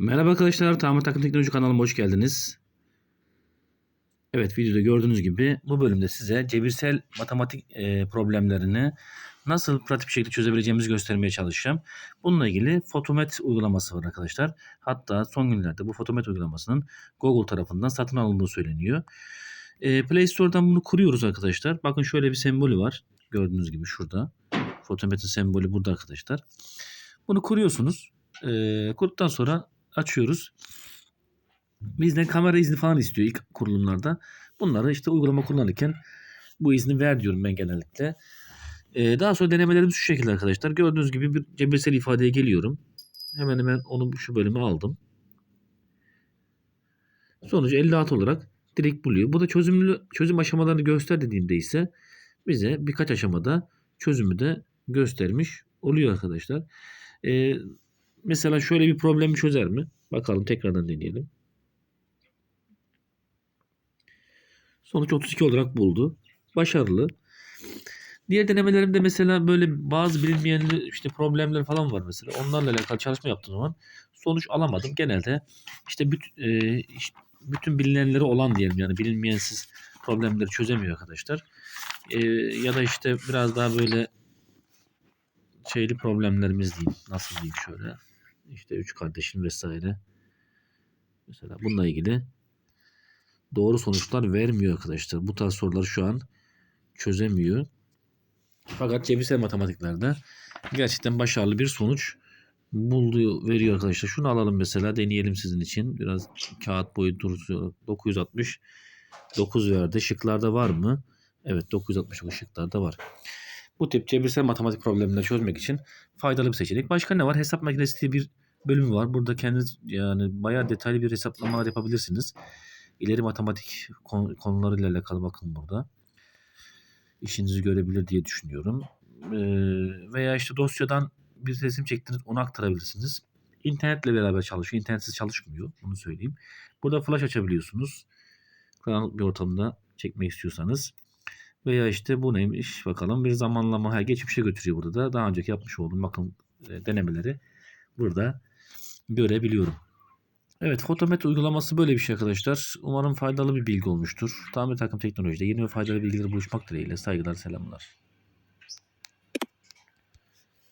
Merhaba arkadaşlar, Tamir Takım Teknoloji kanalıma hoş geldiniz. Evet, videoda gördüğünüz gibi bu bölümde size cebirsel matematik e, problemlerini nasıl pratik bir şekilde çözebileceğimizi göstermeye çalışacağım. Bununla ilgili Photomet uygulaması var arkadaşlar. Hatta son günlerde bu Photomet uygulamasının Google tarafından satın alındığı söyleniyor. E, Play Store'dan bunu kuruyoruz arkadaşlar. Bakın şöyle bir sembolü var. Gördüğünüz gibi şurada. Photomet'in sembolü burada arkadaşlar. Bunu kuruyorsunuz. E, kurduktan sonra açıyoruz. Bizden kamera izni falan istiyor ilk kurulumlarda. Bunları işte uygulama kullanırken bu izni ver diyorum ben genellikle. Ee, daha sonra denemelerimiz şu şekilde arkadaşlar. Gördüğünüz gibi bir cebirsel ifadeye geliyorum. Hemen hemen onu şu bölüme aldım. Sonucu 56 olarak direkt buluyor. Bu da çözümlü çözüm aşamalarını göster dediğimde ise bize birkaç aşamada çözümü de göstermiş oluyor arkadaşlar. Ee, mesela şöyle bir problemi çözer mi? Bakalım tekrardan deneyelim. Sonuç 32 olarak buldu. Başarılı. Diğer denemelerimde mesela böyle bazı bilinmeyen işte problemler falan var mesela. Onlarla alakalı çalışma yaptığım zaman sonuç alamadım. Genelde işte bütün, e, bütün bilinenleri olan diyelim yani bilinmeyensiz problemleri çözemiyor arkadaşlar. E, ya da işte biraz daha böyle şeyli problemlerimiz diyeyim. Nasıl diyeyim şöyle. İşte üç kardeşim vesaire. Mesela bununla ilgili doğru sonuçlar vermiyor arkadaşlar. Bu tarz soruları şu an çözemiyor. Fakat cebirsel matematiklerde gerçekten başarılı bir sonuç buldu veriyor arkadaşlar. Şunu alalım mesela deneyelim sizin için. Biraz kağıt boyu duruyor. 960 9 verdi. Şıklarda var mı? Evet 969 şıklarda var. Bu tip cebirsel matematik problemleri çözmek için faydalı bir seçenek. Başka ne var? Hesap makinesi diye bir bölümü var. Burada kendiniz yani bayağı detaylı bir hesaplamalar yapabilirsiniz. İleri matematik konularıyla alakalı bakın burada. İşinizi görebilir diye düşünüyorum. Ee, veya işte dosyadan bir resim çektiniz onu aktarabilirsiniz. İnternetle beraber çalışıyor. İnternetsiz çalışmıyor. Bunu söyleyeyim. Burada flash açabiliyorsunuz. Karanlık bir ortamda çekmek istiyorsanız. Veya işte bu neymiş bakalım bir zamanlama ha, geçmişe götürüyor burada da. Daha önceki yapmış olduğum bakın e, denemeleri burada görebiliyorum. Evet Photomet uygulaması böyle bir şey arkadaşlar. Umarım faydalı bir bilgi olmuştur. Tamir takım teknolojide yeni ve faydalı bilgileri buluşmak dileğiyle. Saygılar selamlar.